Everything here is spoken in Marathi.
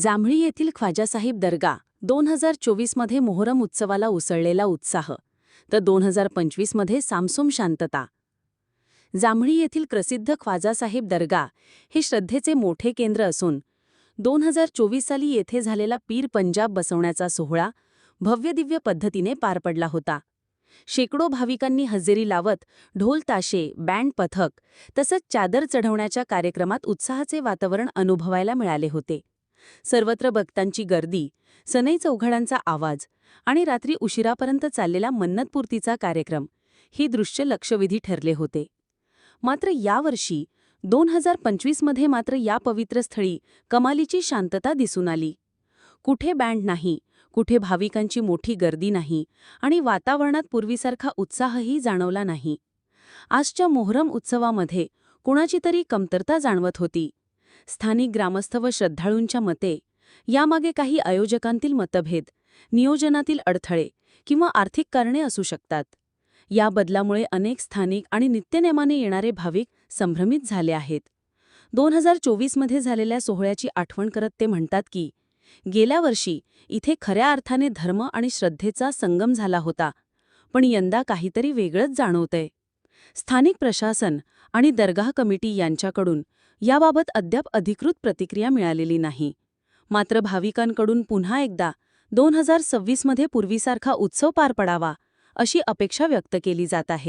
जांभळी येथील ख्वाजासाहिब दर्गा दोन हजार चोवीसमध्ये मोहरम उत्सवाला उसळलेला उत्साह तर दोन हजार पंचवीसमध्ये सामसूम शांतता. जांभळी येथील प्रसिद्ध ख्वाजासाहिब दर्गा हे श्रद्धेचे मोठे केंद्र असून दोन हजार चोवीस साली येथे झालेला पीर पंजाब बसवण्याचा सोहळा भव्यदिव्य पद्धतीने पार पडला होता. शेकडो भाविकांनी हजेरी लावत ढोल ताशे बँड पथक तसंच चादर चढवण्याच्या कार्यक्रमात उत्साहाचे वातावरण अनुभवायला मिळाले होते. सर्वत्र भक्तांची गर्दी सनई चौघडांचा आवाज आणि रात्री उशिरापर्यंत चाललेला मन्नतपूर्तीचा कार्यक्रम ही दृश्य लक्षवेधी ठरले होते. मात्र यावर्षी दोन हजार पंचवीसमध्ये मात्र या पवित्र स्थळी कमालीची शांतता दिसून आली. कुठे बँड नाही कुठे भाविकांची मोठी गर्दी नाही आणि वातावरणात पूर्वीसारखा उत्साहही जाणवला नाही. आजच्या मोहरम उत्सवामध्ये कुणाची तरी कमतरता जाणवत होती. स्थानिक ग्रामस्थ व श्रद्धाळूंच्या मते यामागे काही आयोजकांतील मतभेद नियोजनातील अडथळे किंवा आर्थिक कारणे असू शकतात. या बदलामुळे अनेक स्थानिक आणि नित्यनेमाने येणारे भाविक संभ्रमित झाले आहेत. दोन हजार चोवीसमध्ये झालेल्या सोहळ्याची आठवण करत ते म्हणतात की गेल्या वर्षी इथे खऱ्या अर्थाने धर्म आणि श्रद्धेचा संगम झाला होता पण यंदा काहीतरी वेगळंच जाणवतंय. स्थानिक प्रशासन आणि दरगाह कमिटी यांच्याकडून याबाबत अद्याप अधिकृत प्रतिक्रिया मिळालेली नाही. मात्र भाविकांकडून पुन्हा एकदा दोन हजार सव्वीसमध्ये पूर्वीसारखा उत्सव पार पडावा अशी अपेक्षा व्यक्त केली जात आहे.